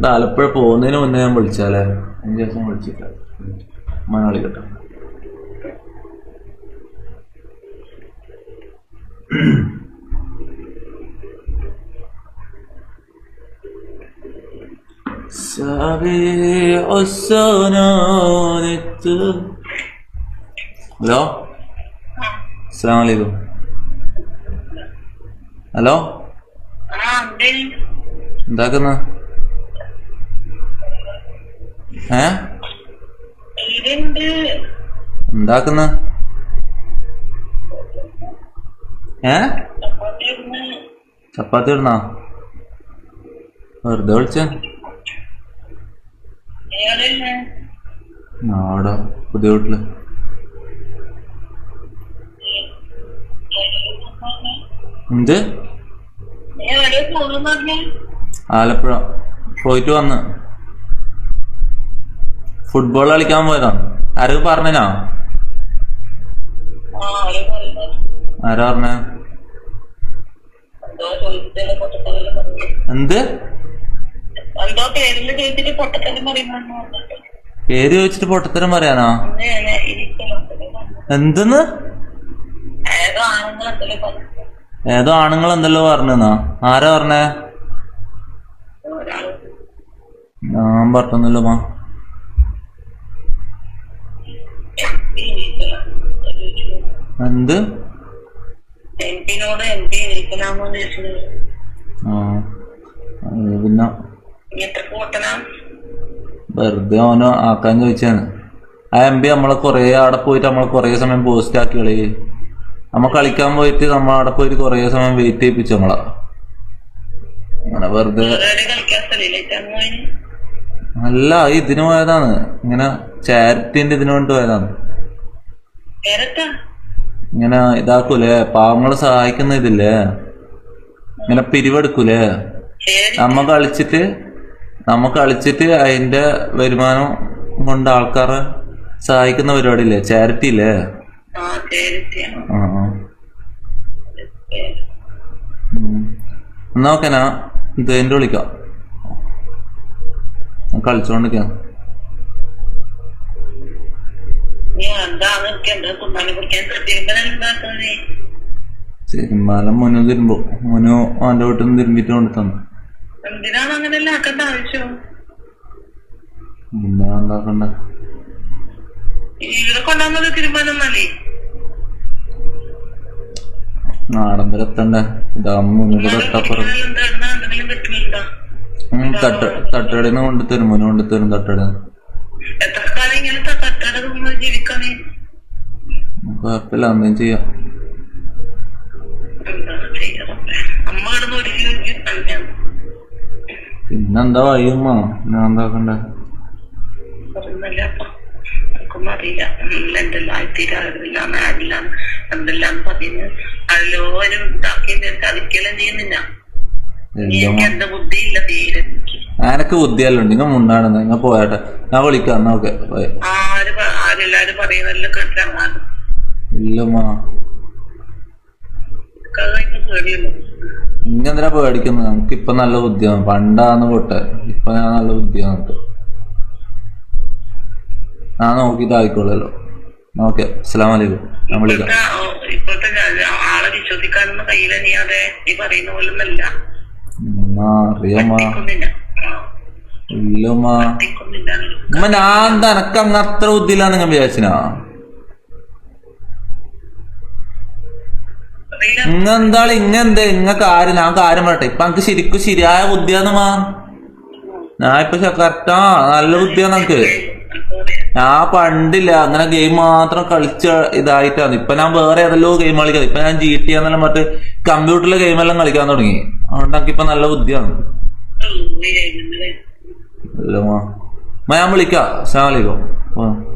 ഇത് ആലപ്പുഴ പോകുന്നതിന് മുന്നേ ഞാൻ വിളിച്ചാലേ അഞ്ച് ദിവസം വിളിച്ചില്ല മലയാളി കേട്ടോ سابع السنانة ഹലോ അസ്സാം വലൈക്കും ഹലോ ആ ഉണ്ട് എന്താക്കുന്ന ഏ? എന്താക്കുന്ന? ഏ? ചപ്പാത്തി ഇടണോ വെറുതെ വിളിച്ച. നാടാ പുതിയ വീട്ടിൽ. എന്ത്? ആലപ്പുഴ. പോയിട്ട് വന്ന്. ഫുട്ബോൾ കളിക്കാൻ പോയതാ. ആരോ പറഞ്ഞനാ? ആരെ പറഞ്ഞ? എന്തോ പേര് ചോദിച്ചിട്ട് പൊട്ടത്തരം പറയാനോ? എന്തെന്ന്? ഏതോ ആണുങ്ങൾ എന്തല്ലോ പറഞ്ഞെന്നാ? ആരാ പറഞ്ഞേ? ഞാൻ പറഞ്ഞല്ലോ മാ. എന്ത്? പിന്നെ വെറുതെ ഓനോ ആക്കാൻ ചോദിച്ചാണ് ആ എം പി നമ്മളെ കൊറേ അവിടെ പോയിട്ട് നമ്മളെ കൊറേ സമയം പോസ്റ്റ് ആക്കി കളി നമ്മ കളിക്കാൻ പോയിട്ട് നമ്മൾ അവിടെ പോയിട്ട് കൊറേ സമയം വെയിറ്റ് ചെയ്യിപ്പിച്ചു നമ്മളെ. അങ്ങനെ വെറുതെ അല്ല ഇതിന് പോയതാണ്. ഇങ്ങനെ ചാരിറ്റിന്റെ ഇതിനു വേണ്ടി പോയതാണ്. ഇങ്ങനെ ഇതാക്കൂലേ? പാവങ്ങളെ സഹായിക്കുന്ന ഇതില്ലേ? ഇങ്ങനെ പിരിവെടുക്കൂലേ? നമ്മ കളിച്ചിട്ട് നമ്മ കളിച്ചിട്ട് അതിന്റെ വരുമാനം കൊണ്ട് ആൾക്കാരെ സഹായിക്കുന്ന പരിപാടി ഇല്ലേ? ചാരിറ്റി ഇല്ലേ. എന്നാ ഓക്കെ ഞാൻ ഇത് എന്റെ വിളിക്കാം. കളിച്ചോണ്ടിരിക്കാം. തിരുമാലം മുനു തിരുമ്പോ. മുനു അവന്റെ വീട്ടിൽ നിന്ന് തിരുമ്പിട്ട് കൊണ്ട് തന്നു. എന്തിനാണ് അങ്ങനെ ആക്കേണ്ട ആവശ്യം? പിന്നെ ഉണ്ടാക്കണ്ട ഇവിടെ കൊണ്ടുവന്നത് തിരുമ്പാനൊന്നല്ലേ നാടൻ വരെ എത്തണ്ടേ? ഇതാ മുന്നിൽ തൊട്ടപ്പുറം എന്താ എന്തെങ്കിലും കിട്ടുന്നുണ്ടോ ഉം, തട്ട് തട്ടടയിൽ നിന്ന് കൊണ്ടുതരും മുനു കൊണ്ടുതരും തട്ടടയിൽ നിന്ന് എത്ര കാലം ഇങ്ങനത്തെ തട്ടട നമ്മൾ ജീവിക്കാനേ? കുഴപ്പമില്ല അമ്മയും ചെയ്യാം. അമ്മ കിടന്ന് ഒരു പിന്നെന്താ വഴിയമ്മ ഞാൻ എന്താക്കണ്ടേ? അറിയില്ല. എന്തെല്ലാം ആയിത്തീരാറില്ല നാടില്ല എന്തെല്ലാം പറയുന്നത് അതിലോരും ഇതാക്കി ചതിക്കെല്ലാം ചെയ്യുന്നില്ല. ബുദ്ധിയില്ല. ആനക്ക് ബുദ്ധിയല്ലോ നിങ്ങൾ മുണ്ടാണെന്ന്. നിങ്ങൾ പോയാട്ടെ ഞാൻ വിളിക്കാം. എന്നാ ഓക്കെ. ഇല്ലമ്മ. ഇങ്ങെന്തിനാ പേടിക്കുന്നത്? നമുക്ക് ഇപ്പൊ നല്ല ബുദ്ധിയാണ് പണ്ടാന്ന് പൊട്ടെ. ഇപ്പൊ ഞാൻ നല്ല ബുദ്ധിയാണ് നമുക്ക് ഞാൻ നോക്കി ആയിക്കോളല്ലോ. ഓക്കെ. അസ്സലാം വലൈക്കും ഞാൻ വിളിക്കാം. ഇപ്പോഴത്തെ ആളെ വിശ്വസിക്കാനൊന്നും കയ്യിലെ നീ അതെ നീ പറയുന്ന പോലെ ഞാൻ അങ്ങ് അത്ര ബുദ്ധിയിലാണ് നിങ്ങൾ വിചാരിച്ചിനാ. ഇങ്ങെന്താൾ ഇങ്ങെന്തേ ഇങ്ങ കാര്യം ഞാൻ കാര്യം പറയട്ടെ. ഇപ്പൊ എനിക്ക് ശരിക്കും ശരിയായ ബുദ്ധിയാന്ന് മാ ഞാൻ ഇപ്പൊ കറക്റ്റാ നല്ല ബുദ്ധിയാണ് നമുക്ക് ഞാൻ പണ്ടില്ല. അങ്ങനെ ഗെയിം മാത്രം കളിച്ച ഇതായിട്ടാണ്. ഇപ്പൊ ഞാൻ വേറെ ഏതെല്ലോ ഗെയിം കളിക്കാം ഇപ്പൊ ഞാൻ ജി ടി എന്നെല്ലാം മറ്റേ കമ്പ്യൂട്ടറിലെ ഗെയിമെല്ലാം കളിക്കാൻ തുടങ്ങി. അതുകൊണ്ട് എനിക്ക് ഇപ്പൊ നല്ല ബുദ്ധിയാണ്. ഞാൻ വിളിക്കാം. അസ്സലാമു അലൈക്കും. ആ.